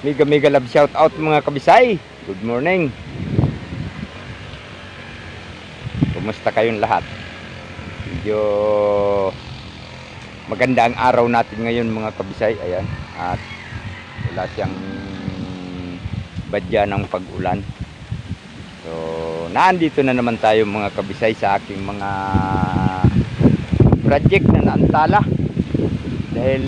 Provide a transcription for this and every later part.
Mega mega love shout out mga kabisay. Good morning. Kumusta kayong lahat? Medyo maganda ang araw natin ngayon mga kabisay. Ayan. At wala siyang badya ng pag-ulan. So, naandito na naman tayo mga kabisay sa aking mga project na naantala. Dahil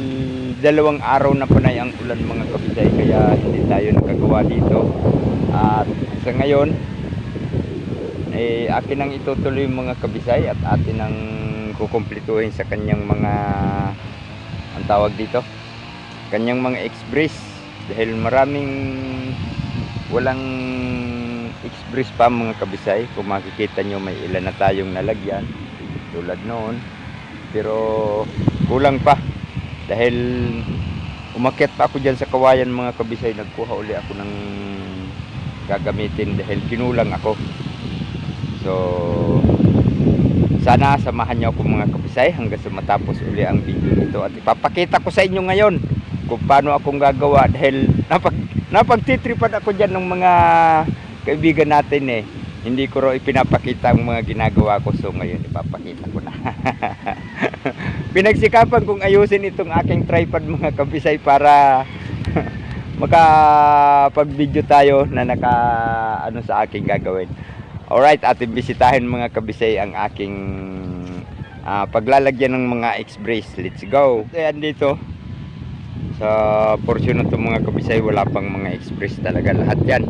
dalawang araw na panay ang ulan mga kabisay kaya hindi tayo nakagawa dito. At sa ngayon, eh, akin ang itutuloy mga kabisay at atin ang kukumplituhin sa kanyang mga ang tawag dito? Kanyang mga express. Dahil maraming walang express pa mga kabisay. Kung makikita nyo may ilan na tayong nalagyan tulad noon. Pero kulang pa dahil umakyat pa ako dyan sa kawayan mga kabisay nagkuha uli ako ng gagamitin dahil kinulang ako. So sana samahan niyo ako mga kabisay hanggang sa matapos uli ang video nito. At ipapakita ko sa inyo ngayon kung paano akong gagawa dahil napag, napagtitripan ako dyan ng mga kaibigan natin eh hindi ko raw ipinapakita ang mga ginagawa ko so ngayon ipapakita ko na pinagsikapan kong ayusin itong aking tripod mga kabisay para makapag-video tayo na naka ano sa aking gagawin. Alright, ating bisitahin mga kabisay ang aking ah, paglalagyan ng mga express. Let's go! Ayan dito sa portion na mga kabisay wala pang mga express talaga lahat yan.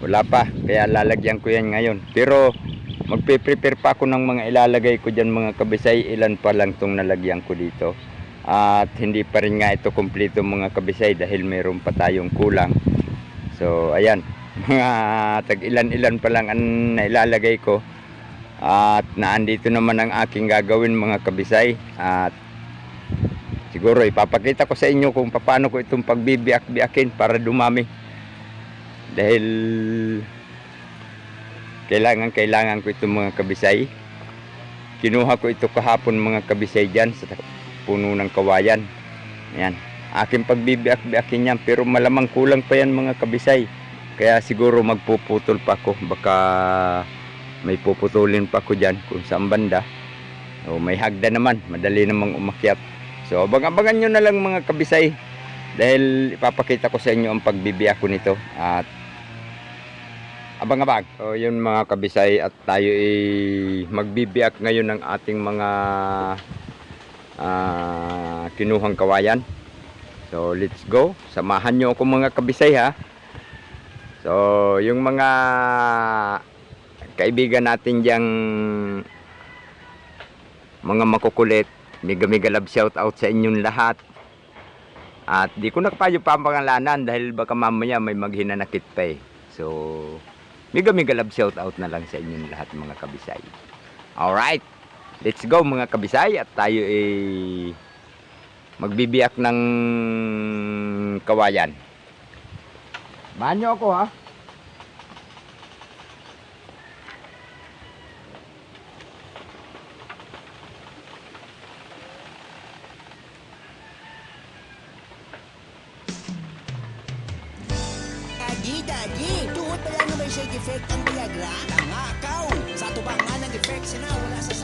Wala pa, kaya lalagyan ko yan ngayon. Pero magpe-prepare pa ako ng mga ilalagay ko dyan mga kabisay. Ilan pa lang tong nalagyan ko dito. At hindi pa rin nga ito kumpleto mga kabisay dahil mayroon pa tayong kulang. So ayan, mga tag ilan-ilan pa lang ang nailalagay ko. At naandito naman ang aking gagawin mga kabisay. At siguro ipapakita ko sa inyo kung paano ko itong pagbibiyak-biyakin para dumami. Dahil kailangan kailangan ko itong mga kabisay. Kinuha ko ito kahapon mga kabisay dyan sa puno ng kawayan. Ayan. Aking pagbibiyak-biyakin yan pero malamang kulang pa yan mga kabisay. Kaya siguro magpuputol pa ako. Baka may puputulin pa ako dyan kung saan banda. O may hagda naman. Madali namang umakyat. So abang-abangan nyo na lang mga kabisay. Dahil ipapakita ko sa inyo ang pagbibiyak ko nito. At abang-abang. So yun mga kabisay at tayo ay magbibiyak ngayon ng ating mga ah, kinuhang kawayan. So let's go. Samahan nyo ako mga kabisay ha. So yung mga kaibigan natin diyang mga makukulit. Mega mega love shout out sa inyong lahat. At di ko nakapayo pa ang pangalanan dahil baka mamaya may maghinanakit pa eh. So, mega mega love shout out na lang sa inyong lahat mga kabisay. Alright, let's go mga kabisay at tayo ay magbibiyak ng kawayan. Banyo ako ha. Ang Viagra. Tangakaw! Sa tubangan ng effect sina wala sa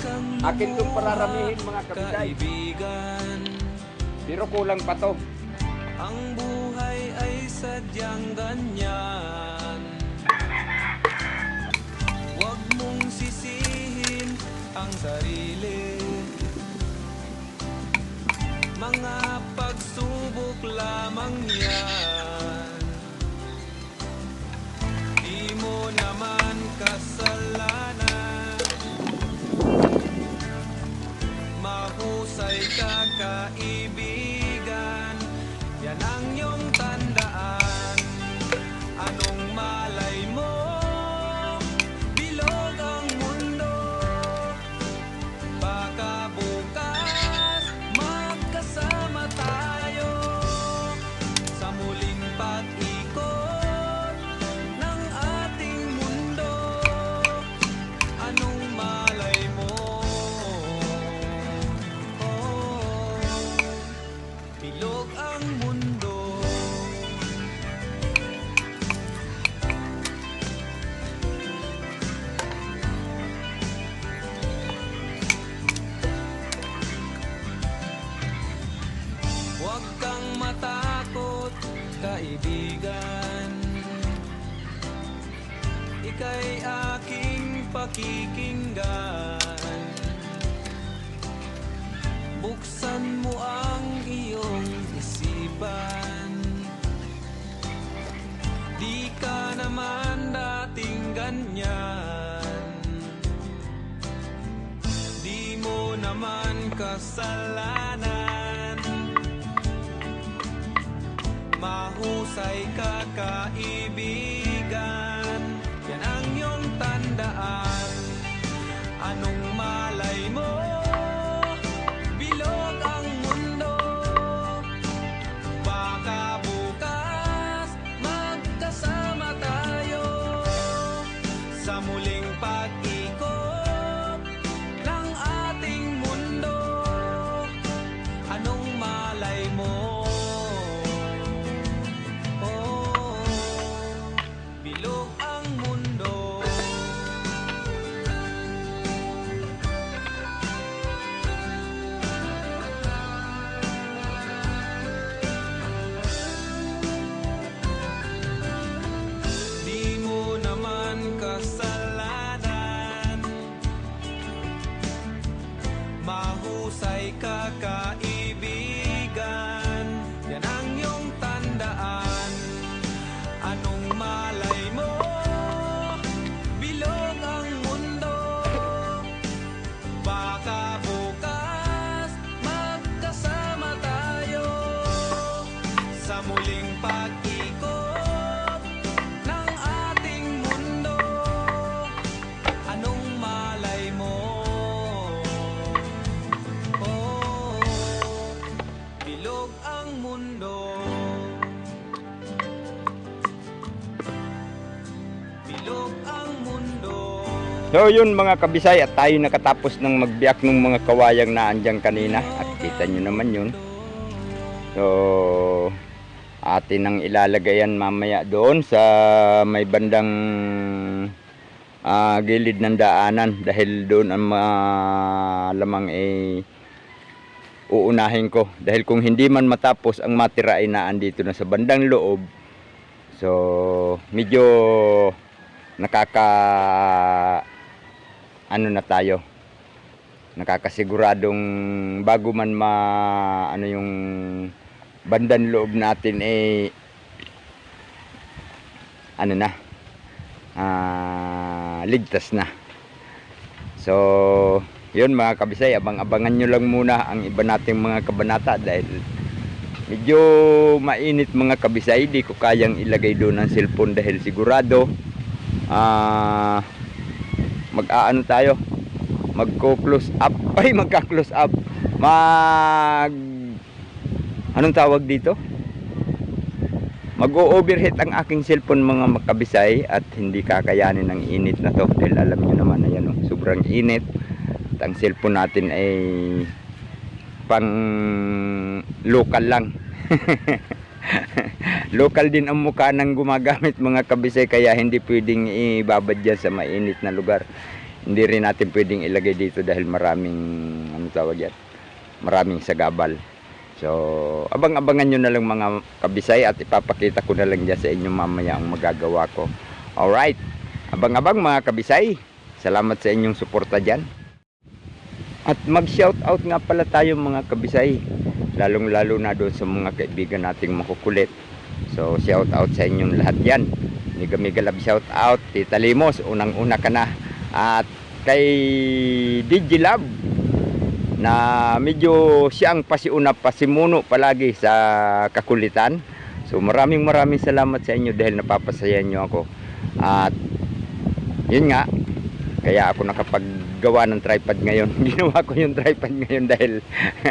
kang Akin itong pararamihin mga kaibigan Pero kulang pa to. Ang buhay ay sadyang ganyan Huwag mong sisihin ang sarili Mga pagsubok lamang yan. Di mo naman kasalanan. Mahusay ka kaibigan pakikinggan. Buksan mo ang iyong isipan. Di ka naman dating ganyan. Di mo naman kasalanan. Mahusay ka kaibigan So yun mga kabisay at tayo nakatapos ng magbiyak ng mga kawayang na andyan kanina. At kita nyo naman yun. So atin ang ilalagay yan mamaya doon sa may bandang ah, gilid ng daanan. Dahil doon ang malamang eh uunahin ko. Dahil kung hindi man matapos ang matira ay naandito na sa bandang loob so medyo nakaka ano na tayo nakakasiguradong bago man ma ano yung bandan loob natin eh ano na ah, ligtas na. So yun mga kabisay abang-abangan nyo lang muna ang iba nating mga kabanata dahil medyo mainit mga kabisay di ko kayang ilagay doon ang cellphone dahil sigurado ah mag-aano tayo? Magko-close up. Ay magka-close up. Mag anong tawag dito? Mag-overheat ang aking cellphone mga makabisay at hindi kakayanin ng init na to. Dahil alam nyo naman ayan oh, sobrang init. At ang cellphone natin ay pang local lang local din ang mukha ng gumagamit mga kabisay kaya hindi pwedeng ibabad dyan sa mainit na lugar. Hindi rin natin pwedeng ilagay dito dahil maraming ano tawag yan? Maraming sagabal. So abang-abangan nyo na lang mga kabisay at ipapakita ko na lang dyan sa inyo mamaya ang magagawa ko. Alright abang-abang mga kabisay. Salamat sa inyong suporta dyan. At mag shout out nga pala tayo mga kabisay lalong lalo na doon sa mga kaibigan nating makukulit. So shout out sa inyong lahat yan. Miga Miga Love shout out Tita Limos unang una ka na. At kay DJ Love na medyo siyang pasiuna pasimuno palagi sa kakulitan. So maraming maraming salamat sa inyo dahil napapasayan nyo ako. At yun nga kaya ako nakapaggawa ng tripod ngayon. Ginawa ko yung tripod ngayon dahil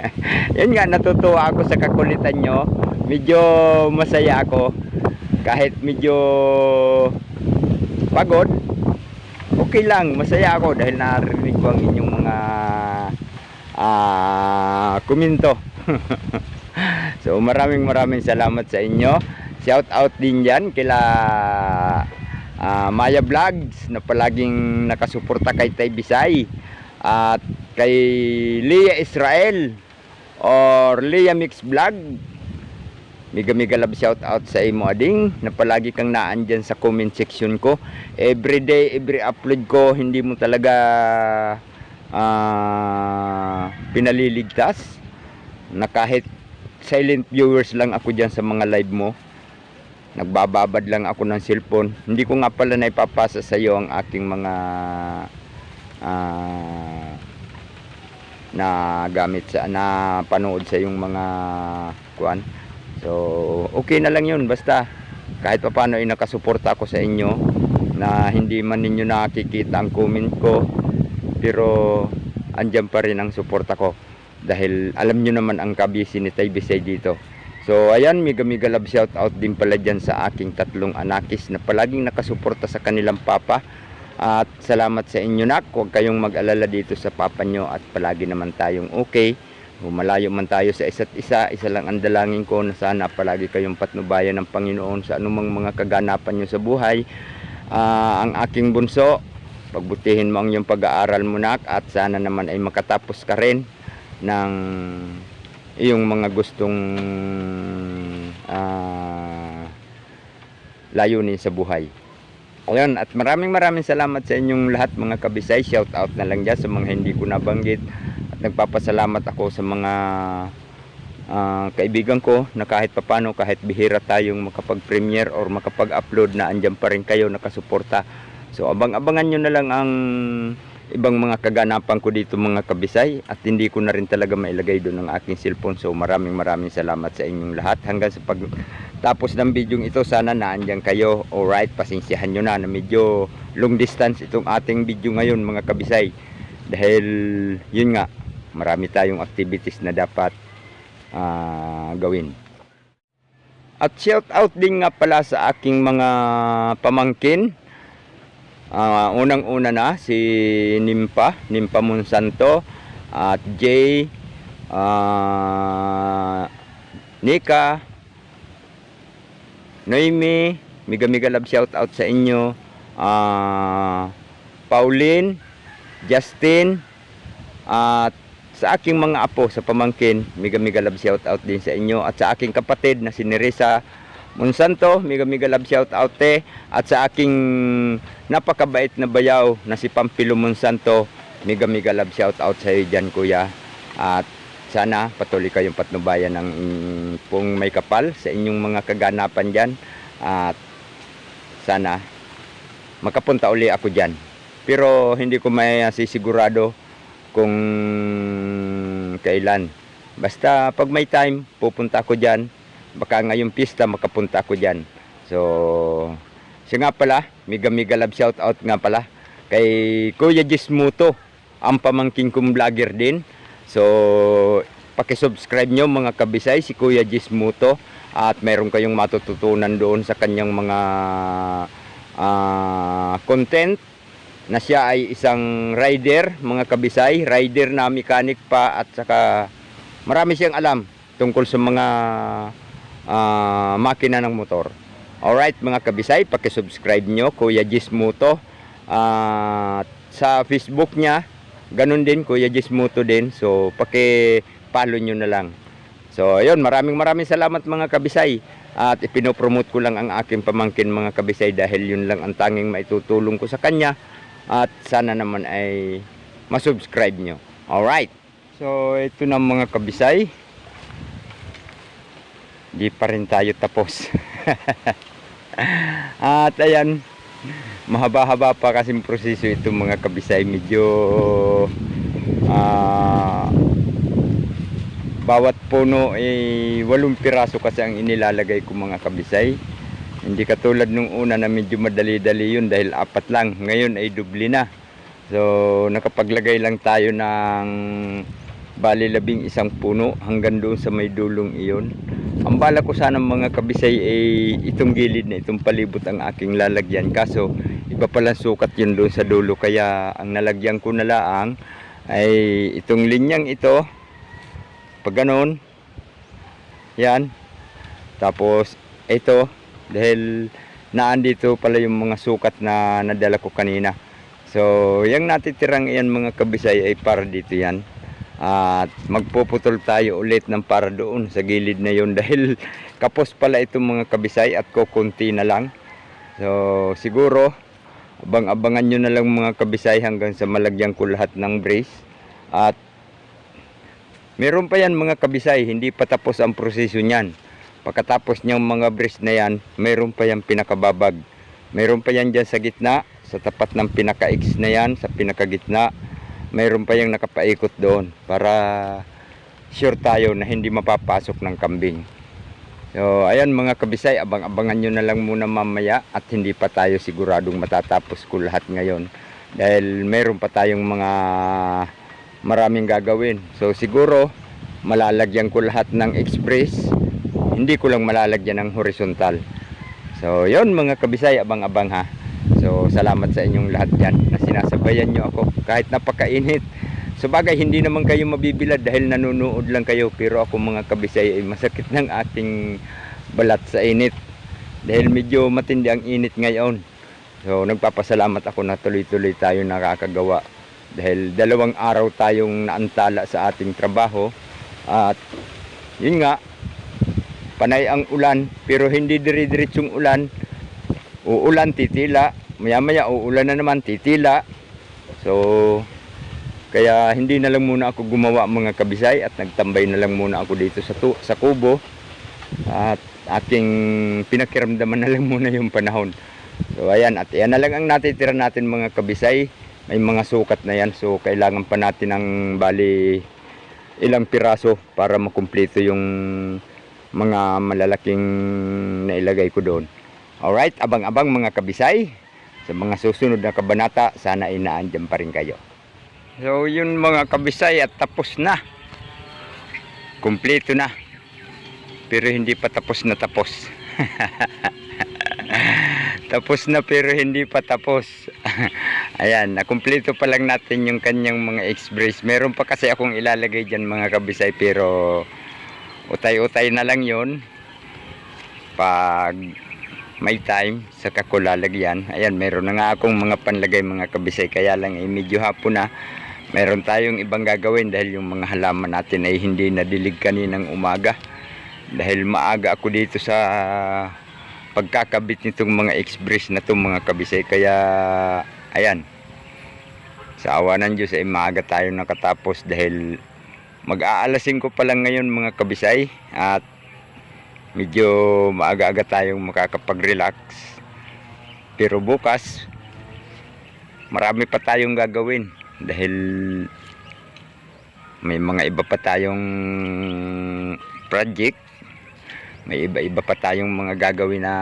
yun nga natutuwa ako sa kakulitan nyo. Medyo masaya ako. Kahit medyo pagod okay lang masaya ako dahil narinig ko ang inyong mga ah komento so maraming maraming salamat sa inyo. Shout out din dyan kila ah, Maya Vlogs na palaging nakasuporta kay Tay Bisay at kay Leah Israel or Leah Mix Vlog Mega mega love shout out sa imo ading na palagi kang naandyan sa comment section ko. Every day, every upload ko, hindi mo talaga ah, pinaliligtas na kahit silent viewers lang ako dyan sa mga live mo. Nagbababad lang ako ng cellphone. Hindi ko nga pala na ipapasa sa iyo ang aking mga ah, na gamit sa na panood sa yung mga kuan. So, okay na lang 'yun basta kahit pa paano ay nakasuporta ako sa inyo na hindi man ninyo nakikita ang comment ko pero andyan pa rin ang suporta ko dahil alam nyo naman ang kabisi ni Tay dito. So ayan, mega mega love shout out din pala dyan sa aking tatlong anakis na palaging nakasuporta sa kanilang papa. At salamat sa inyo nak, huwag kayong mag-alala dito sa papa nyo at palagi naman tayong okay. Humalayo man tayo sa isa't isa, isa lang ang dalangin ko na sana palagi kayong patnubayan ng Panginoon sa anumang mga kaganapan nyo sa buhay. Ah, ang aking bunso, pagbutihin mo ang iyong pag-aaral mo nak at sana naman ay makatapos ka rin ng iyong mga gustong ah, layunin sa buhay. Ayun, at maraming maraming salamat sa inyong lahat mga kabisay. Shout out na lang dyan sa mga hindi ko nabanggit. At nagpapasalamat ako sa mga ah, kaibigan ko na kahit papano, kahit bihira tayong makapag-premiere or makapag-upload na andyan pa rin kayo nakasuporta. So abang-abangan nyo na lang ang ibang mga kaganapan ko dito mga kabisay at hindi ko na rin talaga mailagay doon ang aking cellphone. So maraming maraming salamat sa inyong lahat. Hanggang sa pagtapos ng video ito, sana naandyan kayo. Alright, pasensyahan nyo na na medyo long distance itong ating video ngayon mga kabisay. Dahil yun nga, marami tayong activities na dapat ah, gawin. At shout out din nga pala sa aking mga pamangkin. Ah, unang-una na si Nimpa, Nimpa Monsanto at Jay ah, Nika Noemi, mega mega love shout out sa inyo. Ah, Pauline, Justin at sa aking mga apo sa pamangkin, mega mega love shout out din sa inyo at sa aking kapatid na si Neresa Monsanto, mega mega love shout out te at sa aking napakabait na bayaw na si Pampilo Monsanto, mega mega love shout out sa iyo dyan kuya. At sana patuloy kayong patnubayan ng pong may kapal sa inyong mga kaganapan dyan. At sana makapunta uli ako dyan. Pero hindi ko may sisigurado kung kailan. Basta pag may time, pupunta ako dyan. Baka ngayong pista makapunta ako dyan. So, siya nga pala, mega love shout out nga pala kay Kuya Gismuto, ang pamangking kong vlogger din. So, paki-subscribe nyo mga kabisay si Kuya Gismuto at meron kayong matututunan doon sa kanyang mga ah, content na siya ay isang rider, mga kabisay, rider na mechanic pa at saka marami siyang alam tungkol sa mga ah, makina ng motor. Alright mga kabisay, paki-subscribe nyo, Kuya Gismuto. At sa Facebook niya, ganun din, Kuya Gismuto din. So, paki-follow nyo na lang. So, ayun, maraming maraming salamat mga kabisay. At ipinopromote ko lang ang aking pamangkin mga kabisay dahil yun lang ang tanging maitutulong ko sa kanya. At sana naman ay masubscribe nyo. Alright. So, ito na mga kabisay. Di pa rin tayo tapos. At ayan, mahaba-haba pa kasi proseso itong mga kabisay. Medyo ah, bawat puno ay walong piraso kasi ang inilalagay ko mga kabisay. Hindi katulad nung una na medyo madali-dali yun dahil apat lang. Ngayon ay dubli na. So nakapaglagay lang tayo ng bali labing isang puno hanggang doon sa may dulong iyon. Ang bala ko sana mga kabisay ay itong gilid na itong palibot ang aking lalagyan. Kaso iba palang sukat yun doon sa dulo kaya ang nalagyan ko na laang ay itong linyang ito. Pag ganon, yan. Tapos ito dahil naandito pala yung mga sukat na nadala ko kanina. So, yung natitirang iyan mga kabisay ay para dito yan. At magpuputol tayo ulit ng para doon sa gilid na yon dahil kapos pala itong mga kabisay at kukunti na lang. So siguro abang-abangan nyo na lang mga kabisay hanggang sa malagyan ko lahat ng brace. At meron pa yan mga kabisay, hindi pa tapos ang proseso niyan. Pagkatapos niyang mga brace na yan, meron pa yan pinakababag. Meron pa yan dyan sa gitna, sa tapat ng pinaka-X na yan, sa pinakagitna. Meron pa yung nakapaikot doon para sure tayo na hindi mapapasok ng kambing. So, ayan mga kabisay, abang-abangan nyo na lang muna mamaya at hindi pa tayo siguradong matatapos ko lahat ngayon. Dahil meron pa tayong mga maraming gagawin. So, siguro malalagyan ko lahat ng express. Hindi ko lang malalagyan ng horizontal. So, yon mga kabisay, abang-abang ha. So, salamat sa inyong lahat dyan sinasabayan nyo ako kahit napakainit. So bagay, hindi naman kayo mabibilad dahil nanonood lang kayo. Pero ako mga kabisay ay masakit ng ating balat sa init. Dahil medyo matindi ang init ngayon. So nagpapasalamat ako na tuloy-tuloy tayo nakakagawa. Dahil dalawang araw tayong naantala sa ating trabaho. At yun nga, panay ang ulan. Pero hindi dire-diretsong ulan. Uulan, titila. Maya-maya uulan na naman, titila. So, kaya hindi na lang muna ako gumawa mga kabisay at nagtambay na lang muna ako dito sa, tu- sa kubo. At aking pinakiramdaman na lang muna yung panahon. So ayan, at yan na lang ang natitira natin mga kabisay. May mga sukat na yan. So kailangan pa natin ng bali ilang piraso para makumpleto yung mga malalaking nailagay ko doon. Alright, abang-abang mga kabisay. Sa mga susunod na kabanata, sana ay naandyan pa rin kayo. So yun mga kabisay at tapos na. Kumpleto na. Pero hindi pa tapos na tapos. tapos na pero hindi pa tapos. Ayan, nakumpleto pa lang natin yung kanyang mga express. Meron pa kasi akong ilalagay dyan mga kabisay pero utay-utay na lang yon Pag may time sa kakulalagyan. Ayan, meron na nga akong mga panlagay mga kabisay. Kaya lang eh, medyo hapon na. Meron tayong ibang gagawin dahil yung mga halaman natin ay hindi nadilig kaninang umaga. Dahil maaga ako dito sa pagkakabit nitong mga express na itong mga kabisay. Kaya ayan. Sa awa ng Diyos ay maaga tayo nakatapos dahil mag-aalasin ko pa lang ngayon mga kabisay. At medyo maaga-aga tayong makakapag-relax. Pero bukas marami pa tayong gagawin dahil may mga iba pa tayong project. May iba-iba pa tayong mga gagawin na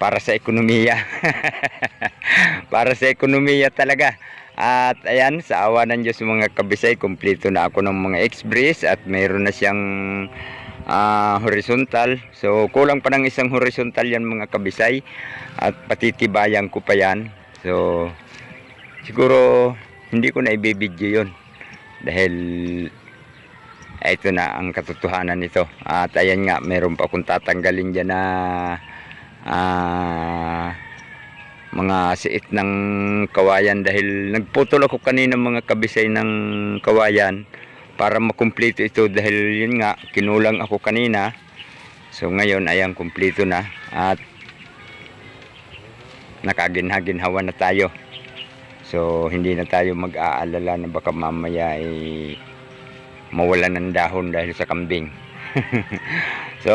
para sa ekonomiya. Para sa ekonomiya talaga. At ayan sa awa ng Diyos mga kabisay kumpleto na ako ng mga express at mayroon na siyang ah, horizontal. So kulang pa ng isang horizontal yan mga kabisay. At patitibayan ko pa yan. So siguro hindi ko na ibibidyo yun. Dahil ito na ang katotohanan nito. At ayan nga meron pa akong tatanggalin dyan na ah, mga siit ng kawayan. Dahil nagputol ako kanina mga kabisay ng kawayan para makumpleto ito dahil yun nga kinulang ako kanina so ngayon ayan kumpleto na at nakaginhaginhawa na tayo So hindi na tayo mag-aalala na baka mamaya ay mawalan ng dahon dahil sa kambing. so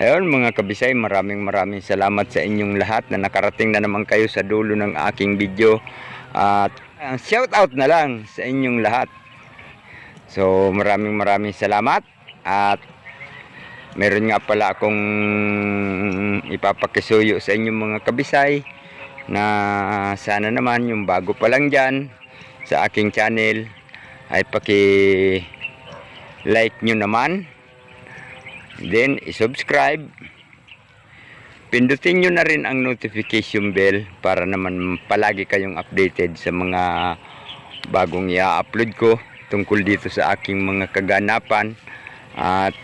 ayun mga kabisay, maraming maraming salamat sa inyong lahat na nakarating na naman kayo sa dulo ng aking video. At uh, shout out na lang sa inyong lahat. So maraming maraming salamat. At meron nga pala akong ipapakisuyo sa inyong mga kabisay na sana naman yung bago pa lang dyan sa aking channel ay paki like nyo naman. Then i-subscribe. Pindutin nyo na rin ang notification bell para naman palagi kayong updated sa mga bagong i-upload ko tungkol dito sa aking mga kaganapan at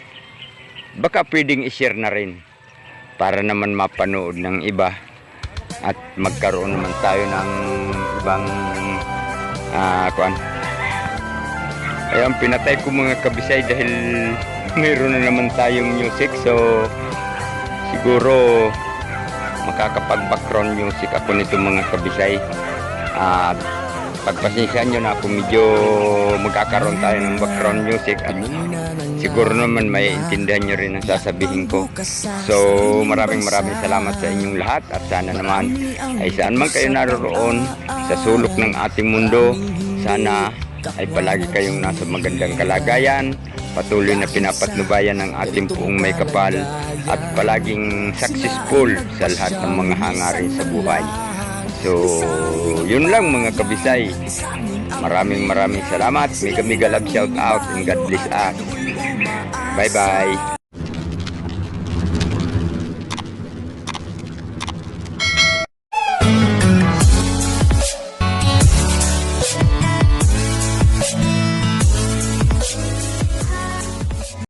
baka pwedeng i-share na rin para naman mapanood ng iba at magkaroon naman tayo ng ibang ah kuan Ayan, pinatay ko mga kabisay dahil mayroon na naman tayong music. So, siguro makakapag-background music ako nito mga kabisay. At pagpasensyahan nyo na kung medyo magkakaroon tayo ng background music at siguro naman may intindihan nyo rin ang sasabihin ko. So maraming maraming salamat sa inyong lahat at sana naman ay saan man kayo naroon sa sulok ng ating mundo, sana ay palagi kayong nasa magandang kalagayan, patuloy na pinapatnubayan ng ating puong may kapal at palaging successful sa lahat ng mga hangarin sa buhay. So, yun lang mga kabisay. Maraming maraming salamat. Mega mega love shout out and God bless us. Bye bye.